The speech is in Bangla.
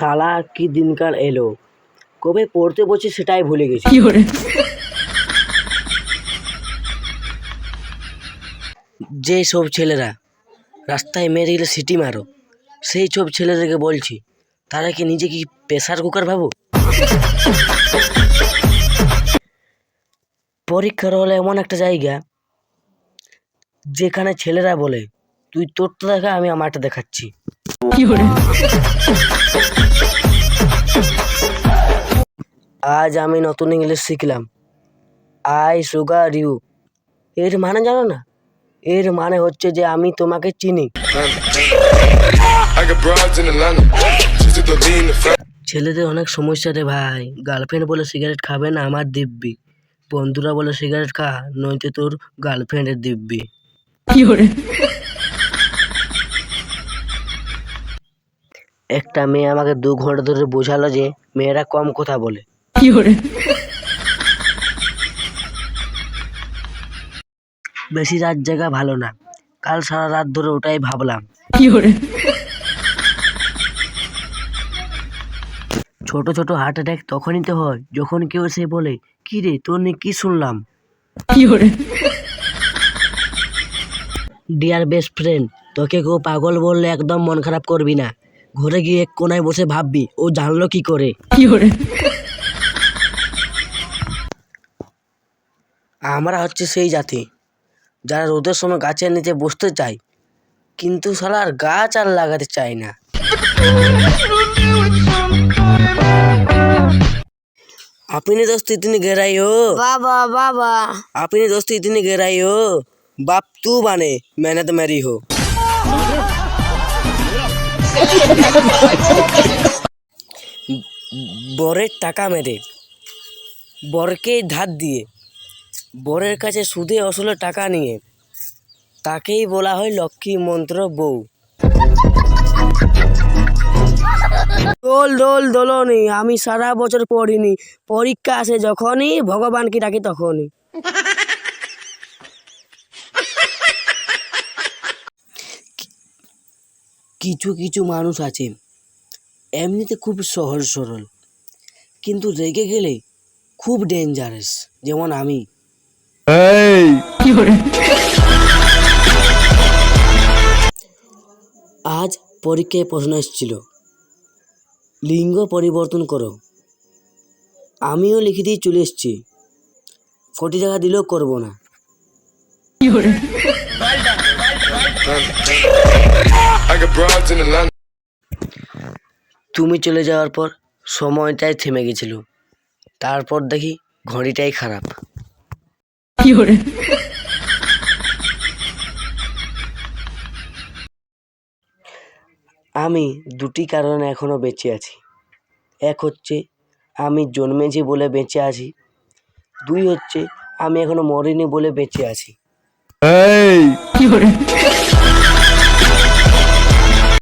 শালা কি দিনকাল এলো। কবে পড়তে বসে সেটাই ভুলে গেছি। যে সব ছেলেরা রাস্তায় মেরে গেলে সিটি মারো সেই সব ছেলেদেরকে বলছি তারা কি নিজে কি প্রেশার কুকার ভাবো? পরীক্ষার হলে এমন একটা জায়গা যেখানে ছেলেরা বলে তুই তোরটা দেখা আমি আমারটা দেখাচ্ছি। আজ আমি নতুন ইংলিশ শিখলাম। আই সুগার ইউ এর মানে জানো না? এর মানে হচ্ছে যে আমি তোমাকে চিনি. ছেলেদের অনেক সমস্যা রে ভাই। গার্লফ্রেন্ড বলে সিগারেট খাবে না আমার দিব্যি। বন্ধুরা বলে সিগারেট খা নইতে তোর গার্লফ্রেন্ডের দিব্যি। একটা মেয়ে আমাকে দু ঘণ্টা ধরে বোঝালো যে মেয়েরা কম কথা বলে। বেশি রাত জায়গা ভালো না। কাল সারা রাত ধরে ওটাই ভাবলাম। ছোট ছোট হার্ট অ্যাটাক তখনই তো হয় যখন কেউ সে বলে কি রে তোর নিয়ে কি শুনলাম? ডিয়ার বেস্ট ফ্রেন্ড তোকে কেউ পাগল বললে একদম মন খারাপ করবি না। ঘরে গিয়ে কোনায় বসে ভাববি ও জানলো কি করে। আমরা হচ্ছে সেই জাতি যারা রোদের সময় গাছের নিচে বসতে চায় কিন্তু সালার গাছ আর লাগাতে চাই না। আপনি দোস্ত ইতনি গেরাই ও। বাবা বাবা। আপনি দোস্ত ইতিনি গেরাই ও। বাপ তু বানে মেহনত মেরি হো। বরের টাকা মেরে বরকে ধার দিয়ে, বরের কাছে সুদে আসলে টাকা নিয়ে, তাকেই বলা হয় লক্ষ্মী মন্ত্র বউ। দোল দোল, দোলনি, আমি সারা বছর পড়িনি, পরীক্ষা আসে যখনই ভগবানকে ডাকি তখনই। কিছু কিছু মানুষ আছে। এমনিতে খুব সহজ সরল। কিন্তু রেগে গেলে খুব ডেঞ্জারাস যেমন আমি। আজ পরীক্ষায় প্রশ্ন এসেছিল লিঙ্গ পরিবর্তন করো। আমিও লিখে দিয়ে চলে এসেছি কোটি টাকা দিলেও করব না। তুমি চলে যাওয়ার পর সময়টাই থেমে গেছিল। তারপর দেখি ঘড়িটাই খারাপ। আমি দুটি কারণে এখনও বেঁচে আছি। এক হচ্ছে আমি জন্মেছি বলে বেঁচে আছি। দুই হচ্ছে আমি এখনও মরিনি বলে বেঁচে আছি। 哎。有人